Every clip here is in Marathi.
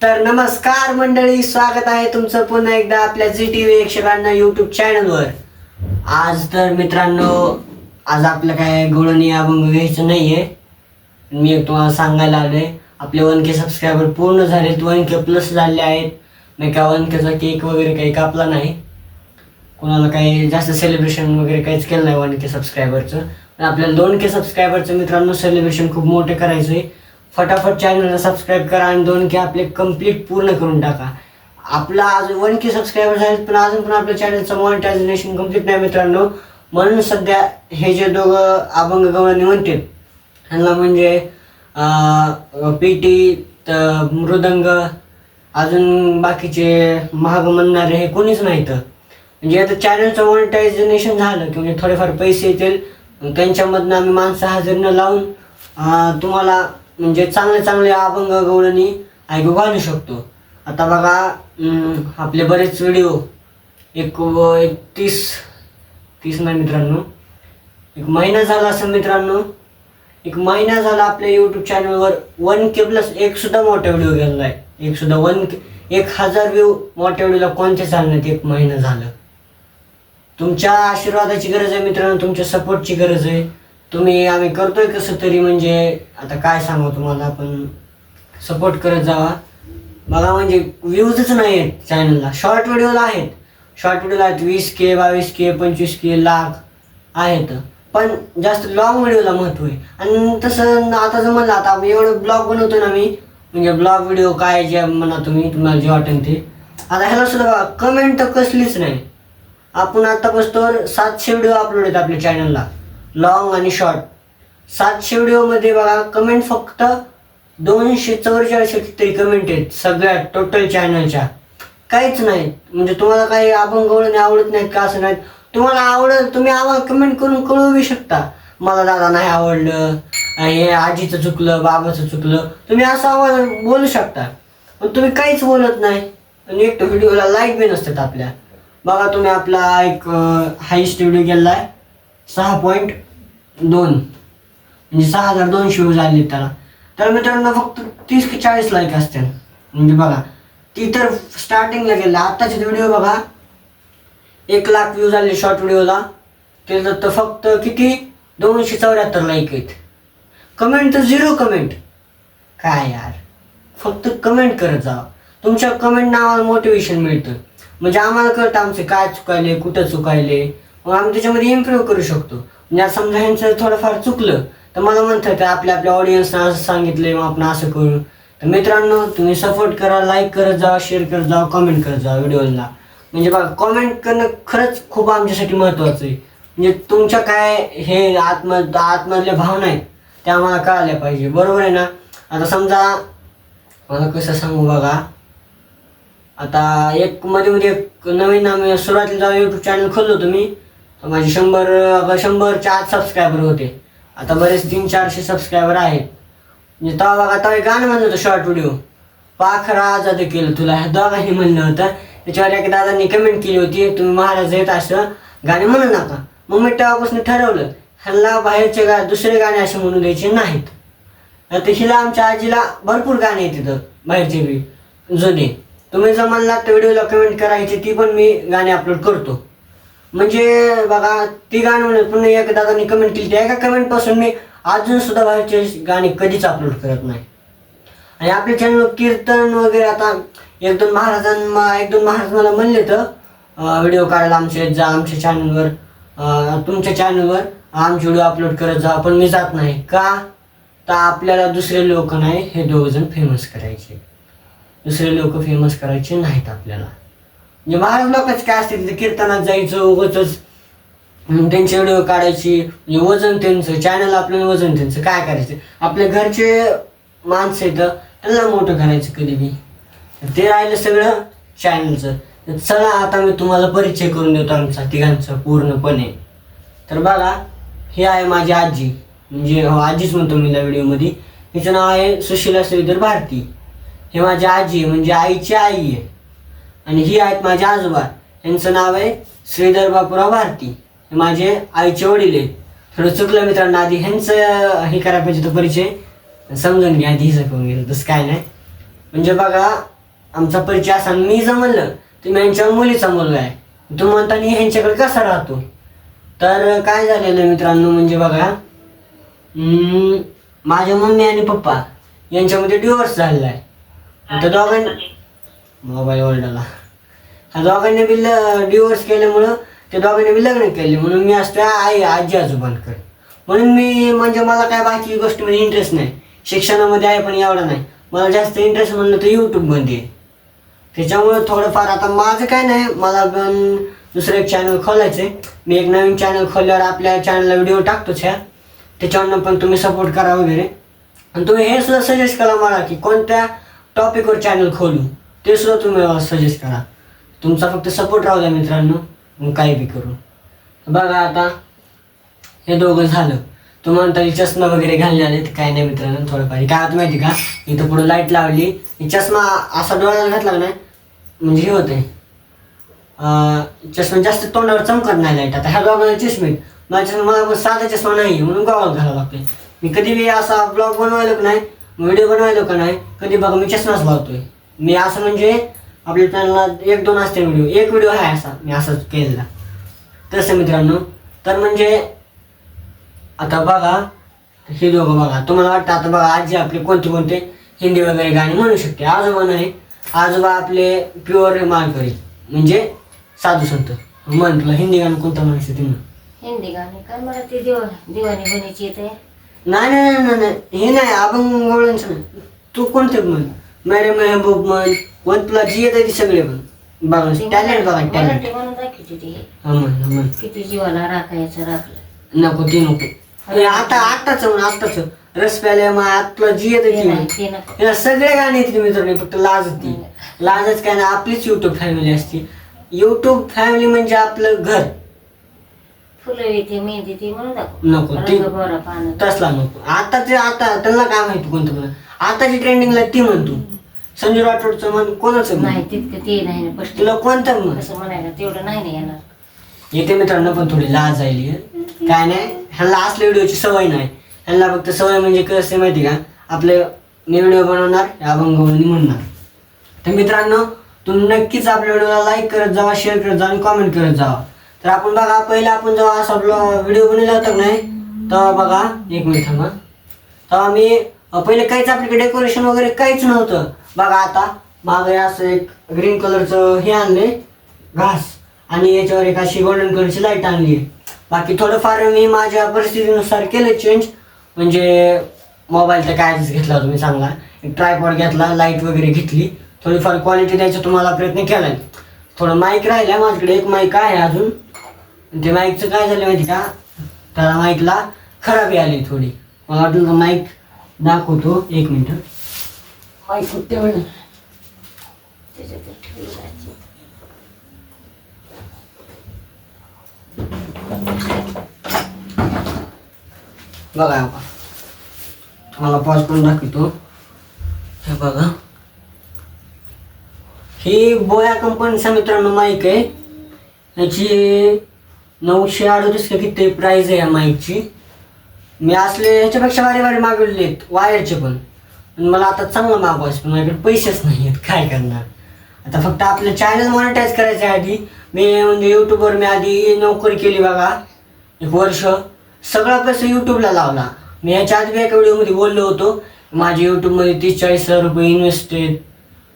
तर नमस्कार मंडळी स्वागत आहे तुमचं पुन्हा एकदा आपल्या झी टी व्ही एकशे यूट्यूब युट्यूब चॅनलवर आज तर मित्रांनो आज आपलं काय गुळणी अभंग घ्यायचं नाहीये. मी एक तुम्हाला सांगायला आलोय आपले वन के सबस्क्रायबर पूर्ण झालेत वन के प्लस झाले आहेत. नाही का वन केचा केक वगैरे काही कापला नाही. कोणाला काही जास्त सेलिब्रेशन वगैरे काहीच केलं नाही वन के सबस्क्रायबरचं पण आपल्याला दोन के सबस्क्रायबरचं मित्रांनो सेलिब्रेशन खूप मोठे करायचं आहे फटाफट चॅनलला सबस्क्राईब करा आणि दोन के आपले कंप्लीट पूर्ण करून टाका. आपला आज वन के सबस्क्रायबर झाले पण अजून पण आपल्या चॅनलचं मॉनिटायझेशन कंप्लीट नाही मित्रांनो. म्हणून सध्या हे जे दोघं अभंग गवळणी म्हणते ह्यांना म्हणजे पी टी मृदंग अजून बाकीचे महाग म्हणणारे हे कोणीच नाहीत म्हणजे आता चॅनलचं मॉनिटायझेशन झालं की म्हणजे थोडेफार पैसे येतील त्यांच्यामधनं आम्ही माणसं हजर न लावून तुम्हाला म्हणजे चांगले चांगले अभंग गवळणी ऐकू घालू शकतो. आता बघा आपले बरेच व्हिडिओ एक व- एक तीस तीस नाही मित्रांनो. एक महिना झाला असं मित्रांनो. एक महिना झाला आपल्या यूट्यूब चॅनलवर वन के प्लस एक सुद्धा मोठा व्हिडिओ गेलेला आहे एक सुद्धा वन के एक हजार व्ह्यू मोठ्या व्हिडिओला कोणते चालण्यात एक महिना झालं. तुमच्या आशीर्वादाची गरज आहे मित्रांनो तुमच्या सपोर्टची गरज आहे. तुम्ही आम्ही करतोय कसं तरी म्हणजे आता काय सांगू तुम्हाला आपण सपोर्ट करत जावा. बघा म्हणजे व्ह्यूजच नाही आहेत चॅनलला शॉर्ट व्हिडिओला आहेत. शॉर्ट व्हिडिओला आहेत वीस के बावीस के पंचवीस के लाख आहेत. पण जास्त लॉंग व्हिडिओला महत्त्व आहे. आणि तसं आता जर म्हणलं आता आपण एवढं ब्लॉग बनवतो ना मी म्हणजे ब्लॉग व्हिडिओ काय जे म्हणा तुम्ही तुम्हाला जे वाटेल ते. आता ह्याला सुद्धा बघा कमेंट तर कसलीच नाही. आपण आतापासून सातशे व्हिडिओ अपलोड आहेत आपल्या चॅनलला लॉंग आणि शॉर्ट सातशे व्हिडिओमध्ये बघा कमेंट फक्त दोनशे चौवेचाळीस तरी कमेंट आहेत सगळ्या टोटल चॅनलच्या काहीच नाही. म्हणजे तुम्हाला काही अभंग कळून आवडत नाहीत का असं नाहीत. तुम्हाला आवडत तुम्ही आम्हाला कमेंट करून कळवू शकता. मला दादा नाही आवडलं. हे आजीचं चुकलं बाबाचं चुकलं. तुम्ही असं आवाज बोलू शकता. पण तुम्ही काहीच बोलत नाही. आणि एक व्हिडिओला लाईक बी नसतात आपल्या. बघा तुम्ही आपला एक हायस्ट व्हिडिओ गेला आहे सहा पॉईंट दोन. म्हणजे सहा हजार दोनशे व्ह्यूज आले त्याला. तर मित्रांनो फक्त तीस की चाळीस लाईक असते म्हणजे बघा ती तर स्टार्टिंगला गेलं. आत्ताचे व्हिडिओ बघा एक लाख व्ह्यूज आले शॉर्ट व्हिडिओला त्याचं तर फक्त किती? दोनशे चौऱ्याहत्तर लाईक आहेत. कमेंट तर झिरो कमेंट काय यार? फक्त कमेंट करत जा. तुमच्या कमेंट आम्हाला मोटिवेशन मिळतं. म्हणजे आम्हाला कळतं आमचे काय चुकायले कुठं चुकायले. मग आम्ही त्याच्यामध्ये इम्प्रूव्ह करू शकतो. म्हणजे समजा ह्यांचं थोडंफार चुकलं तर मला म्हणतं की आपल्या आपल्या ऑडियन्सना असं सांगितलंय मग आपण असं करू. तर मित्रांनो तुम्ही सपोर्ट करा लाईक करत जा शेअर करत जा कमेंट करत जा व्हिडिओला म्हणजे बघा कॉमेंट करणं खरंच खूप आमच्यासाठी महत्त्वाचं आहे. म्हणजे तुमच्या काय हे आत्म आतमधल्या भावना आहेत त्या आम्हाला कळाल्या पाहिजे. बरोबर आहे ना? आता समजा मला कसं सांगू बघा? आता एक मध्ये मध्ये एक नवीन आम्ही सुरुवातीला जेव्हा यूट्यूब चॅनल खोललो तुम्ही माझे शंभर शंभरच्या आत सबस्क्रायबर होते. आता बरेच तीन चारशे सबस्क्रायबर आहेत. म्हणजे तेव्हा बघा तेव्हा एक गाणं म्हणलं होतं शॉर्ट व्हिडिओ पाखरा आजाद केलं तुला. ह्या दोघांनी म्हणलं होतं. त्याच्यावर एका दादांनी कमेंट केली होती तुम्ही महाराज येत असं गाणे म्हणू नका. मग मी तेव्हापासून ठरवलं ह्याला बाहेरचे गा दुसरे गाणे असे म्हणू द्यायचे नाहीत. आता हिला आमच्या आजीला भरपूर गाणे आहेत तिथं बाहेरचे बी. जुने. तुम्ही जर म्हणला तर व्हिडिओला कमेंट करायची ती पण मी गाणे अपलोड करतो. म्हणजे बघा ती गाणं म्हणत पुन्हा एका दादानी कमेंट केली त्या एका कमेंटपासून मी अजून सुद्धा बाहेरचे गाणी कधीच अपलोड करत नाही. आणि आपले चॅनल कीर्तन वगैरे आता एक दोन महाराजां एक दोन महाराज मला म्हणले तर व्हिडिओ काढायला आमचे जा आमच्या चॅनलवर तुमच्या चॅनलवर आमचे व्हिडिओ अपलोड करत जा पण मी जात नाही. का? तर आपल्याला दुसरे लोक नाही हे दोघजण फेमस करायचे. दुसरे लोक फेमस करायचे नाहीत आपल्याला. म्हणजे महाराज लोकच काय असते तिथे कीर्तनात जायचं उगच त्यांचे व्हिडिओ काढायची. म्हणजे वजन त्यांचं चॅनल आपल्याला वजन त्यांचं काय करायचं? आपल्या घरचे माणसं येतं त्यांना मोठं करायचं कधी बी. ते राहिलं सगळं चॅनलचं चला आता मी तुम्हाला परिचय करून देतो आमचा तिघांचा पूर्णपणे. तर बघा हे आहे माझी आजी. म्हणजे हो आजीच म्हणतो मी त्या व्हिडिओमध्ये. हिचं नाव आहे सुशीला श्रीधर भारती. हे माझी आजी आहे, म्हणजे आईची आई आहे. आणि ही आहेत माझे आजोबा. यांचं नाव आहे श्रीधर बापूराव भारती. हे माझे आईचे वडील आहेत. थोडं चुकलं मित्रांनो आधी ह्यांचं हे करायला पाहिजे तो परिचय. समजून घ्या आधी हिचं करून गेलं तसं काय नाही. म्हणजे बघा आमचा परिचय असा मी जमलं म्हणलं तर मी यांच्या मुलीचा मुलगा आहे. तू मी ह्यांच्याकडे कसा राहतो? तर काय झालेलं मित्रांनो म्हणजे बघा माझ्या मम्मी आणि पप्पा यांच्यामध्ये डिवोर्स झालेला आहे. तर दोघांना मोबाईल वर्ल्डला ह्या दोघांनी बी डिवोर्स केल्यामुळं त्या दोघांनी बी लग्न केले म्हणून मी असतो आई आजी आजोबांकडे म्हणून मी म्हणजे मला काय बाकी गोष्टीमध्ये इंटरेस्ट नाही. शिक्षणामध्ये आहे पण एवढा नाही. मला जास्त इंटरेस्ट म्हणलं तर यूट्यूबमध्ये आहे. थोडंफार आता माझं काय नाही मला पण दुसरं एक चॅनल खोलायचं आहे मी एक नवीन चॅनल खोलल्यावर आपल्या चॅनलला व्हिडिओ टाकतोच ह्या. त्याच्यावरनं पण तुम्ही सपोर्ट करा वगैरे. आणि तुम्ही हे सुद्धा सजेस्ट करा मला की कोणत्या टॉपिकवर चॅनल खोलू. ते सुद्धा तुम्ही सजेस्ट करा. तुमचा फक्त सपोर्ट राहू द्या मित्रांनो. मग काही बी करू. बघा आता हे दोघं झालं. तुम्हाला म्हणता चष्मा वगैरे घालले आले तर काय नाही मित्रांनो थोडंफार. काय होतं माहिती का? इथं पुढे लाइट लावली. चष्मा असा डोळ्याला घातला ना नाही? म्हणजे हे होते चष्मा जास्त तोंडावर चमकत नाही लाइट आता ह्या दोघांना चष्मे माझ्या चष्मा मला साधा चष्मा नाही म्हणून गावाला घालावा लागतोय. मी कधी बी असा ब्लॉग बनवायला का नाही व्हिडिओ बनवायला का नाही कधी बघा मी चष्माच घालतोय. मी असं म्हणजे आपल्या चॅनलला एक दोन असते व्हिडिओ एक व्हिडिओ आहे असा मी असंच केलेला. तसं मित्रांनो. तर म्हणजे आता बघा हे दोघं बघा. तुम्हाला वाटतं आता बघा आजी आपले कोणते कोणते हिंदी वगैरे गाणे म्हणू शकते. आजोबा नाही. आजोबा आपले प्युअर माळकरी म्हणजे साधू संत. म्हण तुला हिंदी गाणं कोणतं म्हणायचं म्हण. हिंदी गाणे काय मला ते दिवा दिवाणी बनायची येते नाही नाही नाही, नाही नाही. हे नाही अभंग तू कोणते म्हण? मेरे मेहबूब म्हण कोण तुला जी येते ती सगळे म्हण बघा टॅलेंट बघा टॅलेंट म्हणून किती जीवाला राखायचं राखलं. नको ते नको. हे आता आत्ताच म्हण आत्ताच. रस प्याले मग तुला जी येते ते. नाही ते नको. याला सगळे गाणे येते मित्रांनो फक्त लाज होती. लाजच काय ना आपलीच युट्यूब फॅमिली असते. युट्यूब फॅमिली म्हणजे आपलं घर. फुलं येते मेहंदी ती म्हणून नको, दाखव. ते- रंग भरा पानं तसला नको. आता ते आता त्यांना काय माहिती कोणतं म्हण आताची ट्रेंडिंगला ती म्हणतो. संजय राठोडचं म्हण कोणाचं नाही तितकं ते नाही ना स्पष्ट तुला कोणतं म्हण कसं म्हणायला तेवढं नाही ना येणार. येते मित्रांनो पण थोडी लाज आली काय नाही ह्यांना असल्या व्हिडिओची सवय नाही. ह्यांना फक्त सवय म्हणजे कसं आहे माहिती का? आपले मी व्हिडिओ बनवणार अभंग म्हणणार. तर मित्रांनो तुम्ही नक्कीच आपल्या व्हिडिओला लाईक करत जावा शेअर करत जावा आणि कॉमेंट करत जावा. तर आपण बघा पहिला आपण जेव्हा असा व्हिडिओ बनवला होता का नाही? तेव्हा बघा एक मिनिट थांबा. तेव्हा मी पहिले काहीच आपल्याकडे डेकोरेशन वगैरे काहीच नव्हतं. बघा आता मागे असं एक ग्रीन कलरचं हे आणले घास. आणि याच्यावर एक अशी गोल्डन कलरची लाइट आणली बाकी थोडंफार मी माझ्या परिस्थितीनुसार केलं चेंज म्हणजे मोबाईल तर कायच घेतला तुम्ही सांगा चांगला. एक ट्रायपॉड घेतला लाइट वगैरे घेतली. थोडीफार क्वालिटी द्यायचा तुम्हाला प्रयत्न केला थोडं माईक राहिला माझ्याकडे एक माईक आहे अजून. ते माईकचं काय झालं माहिती का? त्याला माईकला खराबी आली थोडी. मला वाटलं माईक दाखवतो. एक मिनिट. बघा बघा तुम्हाला पॉज करून दाखवतो. हे बघा. ही बोया कंपनीचा मित्रांनो माईक आहे. याची नऊशे अडतीस का किती प्राईज आहे या माईकची मी असले ह्याच्यापेक्षा भारी भारी मागवलेले आहेत वायरचे पण. पण मला आता चांगलं मागवायचं पण माझ्याकडे पैसेच नाही आहेत काय करणार? आता फक्त आपलं चॅनल मॉनिटाईज करायच्या आधी. मी म्हणजे यूट्यूबवर मी आधी नोकरी केली बघा एक वर्ष. सगळा पैसा यूट्यूबला लावला. मी याच्या आधी मी एका व्हिडिओमध्ये बोललो होतो माझे यूट्यूबमध्ये तीस चाळीस हजार रुपये इन्व्हेस्ट आहेत.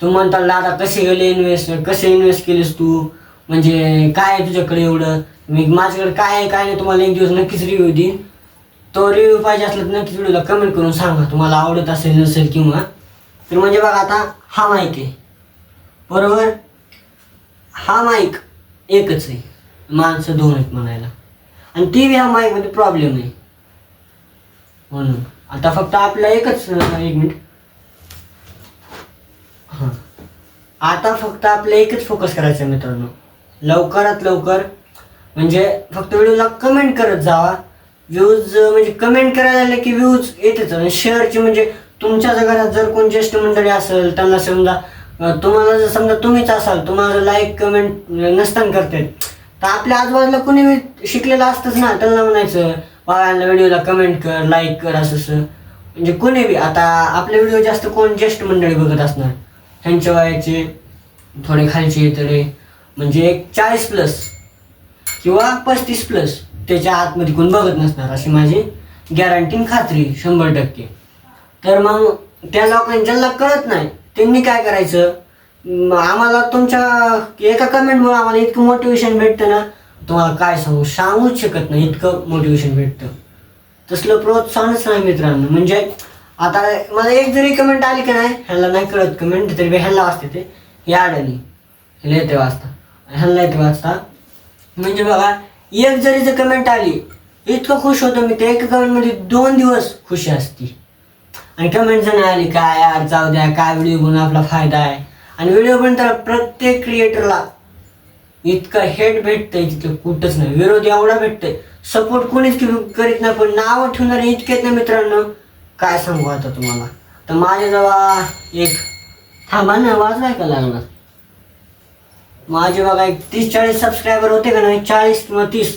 तू म्हणता दादा कसे गेले इन्व्हेस्ट कसे इन्व्हेस्ट केलेस तू? म्हणजे काय आहे तुझ्याकडे एवढं? मी माझ्याकडे काय आहे काय नाही तुम्हाला एक दिवस नक्कीच रिव्ह्यू देईन. तो रिव्ह्यू पाहिजे असला तर नक्कीच व्हिडिओला कमेंट करून सांगा. तुम्हाला आवडत असेल नसेल किंवा. तर म्हणजे बघा आता हा माईक आहे. बरोबर? हा माईक एकच आहे. माणसं दोन आहेत म्हणायला. आणि टी व्ही हा माईकमध्ये प्रॉब्लेम आहे. म्हणून. आता फक्त आपला एकच एक मिनिट हां. आता फक्त आपलं एकच फोकस करायचं आहे मित्रांनो. लवकरात लवकर म्हणजे फक्त व्हिडिओला कमेंट करत जावा. व्ह्यूज म्हणजे कमेंट करायला लागले की व्ह्यूज येतेच. आणि शेअरची म्हणजे तुमच्या घरात जर कोण ज्येष्ठ मंडळी असेल त्यांना समजा तुम्हाला जर समजा तुम्हीच असाल तुम्हाला लाईक कमेंट नसताना करते तर आपल्या आजूबाजूला कोणी बी शिकलेलं असतंच ना त्यांना म्हणायचं बाळांना व्हिडिओला कमेंट कर लाईक कर असं असं. म्हणजे कोणी बी आता आपले व्हिडिओ जास्त कोण ज्येष्ठ मंडळी बघत असणार? ह्यांच्या वयाचे थोडे खालचे तरी म्हणजे एक चाळीस प्लस किंवा पस्तीस प्लस त्याच्या आतमध्ये कोण बघत नसणार अशी माझी गॅरंटी खात्री शंभर टक्के. तर मग त्या लोकांना ज्यांना कळत नाही. त्यांनी काय करायचं? आम्हाला तुमच्या एका कमेंटमुळे आम्हाला इतकं मोटिवेशन भेटतं ना तुम्हाला काय सांगू? सांगूच शकत नाही इतकं मोटिवेशन भेटतं. तसलं प्रोत्साहनच नाही मित्रांनो. म्हणजे आता मला एक जरी कमेंट आली की नाही ह्याला नाही कळत कमेंट तरी ह्याला वाचते ते. या अडाणी ह्याला येते वाचता. ह्याला येते वाचता. म्हणजे बघा एक जरी जर कमेंट आली इतकं खुश होतो मी ते एका कमेंटमध्ये दोन दिवस खुशी असती. आणि कमेंट जर नाही आली काय यार जाऊ द्या काय व्हिडिओ बनवून आपला फायदा आहे. आणि व्हिडिओ बनताना प्रत्येक क्रिएटरला इतकं हेट भेटतंय तिथं कुठंच नाही. विरोध एवढा भेटतंय. सपोर्ट कोणीच करीत नाही पण नावं ठेवणारे इतकेच ना मित्रांनो काय सांगू आता तुम्हाला? तर माझ्या जेव्हा एक थांबा ना वाजवाय का लागणार माझे बघा एक तीस चाळीस सबस्क्रायबर होते का नाही? चाळीस किंवा तीस.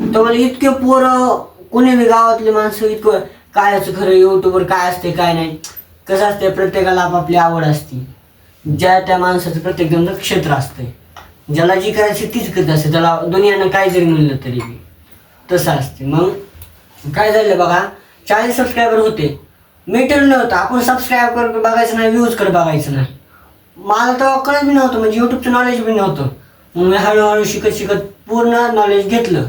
तर मला इतके पोरं कोणी बी गावातले माणसं इतकं काय असं खरं युट्यूबवर काय असते काय नाही. कसं असते प्रत्येकाला आपापली आवड असते. ज्या त्या माणसाचं प्रत्येक जण क्षेत्र असते. ज्याला जी करायची तीच करत असते. त्याला दुनियानं काय जरी म्हणलं तरी बी. तसं असते. मग काय झालं बघा चाळीस सबस्क्रायबर होते. मीटर नव्हतं आपण सबस्क्राईब कर बघायचं नाही व्ह्यूज कर बघायचं नाही. मला तेव्हा कळत बी नव्हतं म्हणजे युट्यूबचं नॉलेज बी नव्हतं. मग मी हळूहळू शिकत शिकत पूर्ण नॉलेज घेतलं.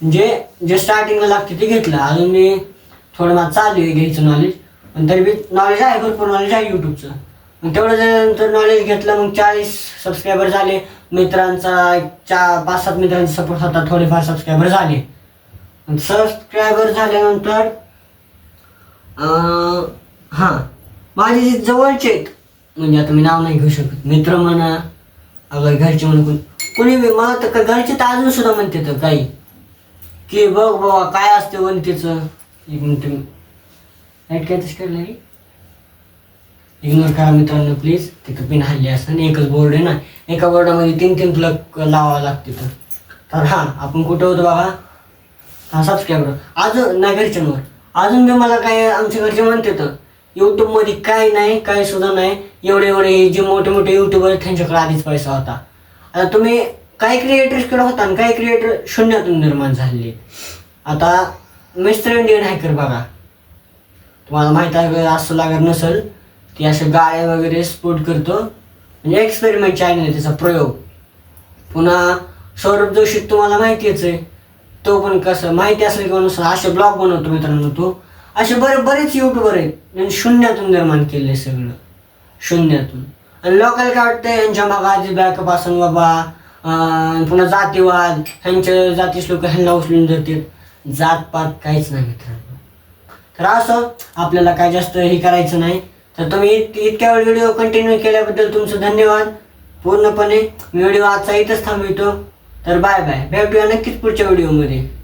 म्हणजे जे स्टार्टिंगला लागते ते घेतलं. अजून मी थोडं मला चालू आहे घ्यायचं नॉलेज पण तरी बी नॉलेज आहे भरपूर नॉलेज आहे यूट्यूबचं मग तेवढं नंतर नॉलेज घेतलं मग चाळीस सबस्क्रायबर झाले. मित्रांचा एक चा पाच सात मित्रांचा सपोर्ट होता थोडेफार सबस्क्रायबर झाले. सबस्क्रायबर झाल्यानंतर हां माझे जे जवळचे आहेत, म्हणजे आता मी नाव नाही घेऊ शकत. मित्र म्हणा अगर घरचे म्हणा कोणी कोणी बी मला तर का- घरचे तर अजून सुद्धा म्हणते तर काही. की बघ बाबा काय असते वनतेचं एक मिनिट लाइट काय तशी काढलं इग्नोर करा मित्रांनो प्लीज तिथं पिन हल्ली असतं एकच बोर्ड आहे ना. एका बोर्डामध्ये तीन तीन प्लग लावावं लागते तर. तर हां आपण कुठं होतो बाबा? हा सबस्क्रायबर अजून नाही घरच्यांवर. अजून बी मला काय आमच्या घरचे म्हणते तर. यूट्यूबमध्ये काय नाही काय सुद्धा नाही. एवढे एवढे जे मोठे मोठे युट्यूबर त्यांच्याकडे आधीच पैसा होता. आता तुम्ही काही क्रिएटर्सकडे होता आणि काही क्रिएटर शून्यातून निर्माण झालेले? आता मिस्टर इंडियन हॅकर बघा. तुम्हाला माहीत आहे असं लागत नसेल ती अशा गाड्या वगैरे स्पोर्ट करतो. म्हणजे एक्सपेरिमेंट चॅनल आहे त्याचा प्रयोग. पुन्हा सौरभ जोशी तुम्हाला माहितीच आहे. तो पण कसं माहिती असेल किंवा नसेल असे ब्लॉग बनवतो मित्रांनो तो. असे बरे बरेच युट्यूबर आहेत ज्यांनी शून्यातून निर्माण केले सगळं. शून्यातून. आणि लोकांना काय वाटतं यांच्या मागं बॅकअप असून बाबा पुन्हा जातीवाद ह्यांच्या जातीस लोक ह्यांना उचलून धरतात जातपात काहीच नाही मित्रांनो. तर असं आपल्याला काय जास्त हे करायचं नाही. तर तुम्ही इत- इतक्या वेळ व्हिडिओ कंटिन्यू केल्याबद्दल तुमचं धन्यवाद. पूर्णपणे व्हिडिओ आजचा इथंच थांबवितो. तर बाय बाय भेटूया नक्कीच पुढच्या व्हिडिओमध्ये.